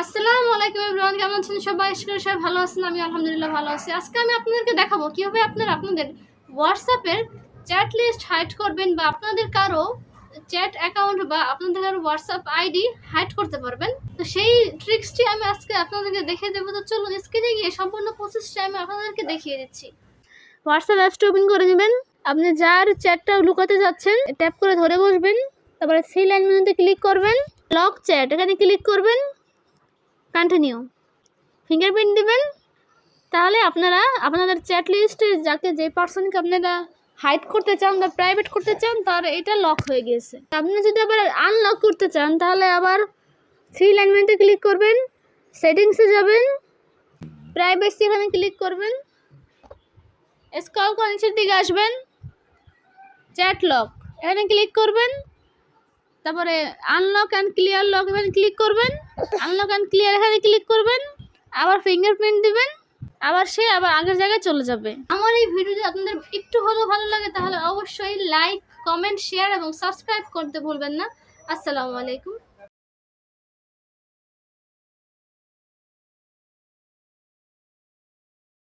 আসসালামু আলাইকুম এভরিওয়ান, কেমন আছেন সবাই? আশা সবাই ভালো আছেন আমি আলহামদুলিল্লাহ ভালো আছি। আজকে আমি আপনাদেরকে দেখাবো কীভাবে আপনারা আপনাদের হোয়াটসঅ্যাপের চ্যাট লিস্ট হাইড করবেন বা আপনাদের কারও চ্যাট অ্যাকাউন্ট বা আপনাদের কারও হোয়াটসঅ্যাপ আইডি হাইড করতে পারবেন। তো সেই ট্রিক্সটি আমি আজকে আপনাদেরকে দেখিয়ে দেবো। তো চলুন স্ক্রিনে গিয়ে সম্পূর্ণ প্রসেসটা আমি আপনাদেরকে দেখিয়ে দিচ্ছি। হোয়াটসঅ্যাপ অ্যাপসটা ওপেন করে নেবেন। আপনি যার চ্যাটটা লুকাতে যাচ্ছেন ট্যাপ করে ধরে বসবেন। তারপরে থ্রি লাইন মেনুতে ক্লিক করবেন। লক চ্যাট এখানে ক্লিক করবেন। কন্টিনিউ ফিঙ্গারপ্রিন্ট দিবেন, তাহলে আপনারা, আপনাদের চ্যাট লিস্টে যাকে যে পার্সনকে আপনারা হাইড করতে চান বা প্রাইভেট করতে চান, তার এটা লক হয়ে গিয়েছে আপনি যদি আবার আনলক করতে চান, তাহলে আবার থ্রি লাইন মেনুতে ক্লিক করবেন সেটিংসে যাবেন প্রাইভেসি এখানে ক্লিক করবেন স্কল করে দিকে আসবেন চ্যাট লক এখানে ক্লিক করবেন তারপরে আনলক অ্যান্ড ক্লিয়ার লক এখানে ক্লিক করবেন। আনলক অ্যান্ড ক্লিয়ার এখানে ক্লিক করবেন। আবার ফিঙ্গারপ্রিন্ট দিবেন। আবার সে আবার আগের জায়গায় চলে যাবে। আমার এই ভিডিওটি আপনাদের একটু হলেও ভালো লাগে, তাহলে অবশ্যই লাইক কমেন্ট শেয়ার এবং সাবস্ক্রাইব করতে ভুলবেন না। আসসালামু আলাইকুম।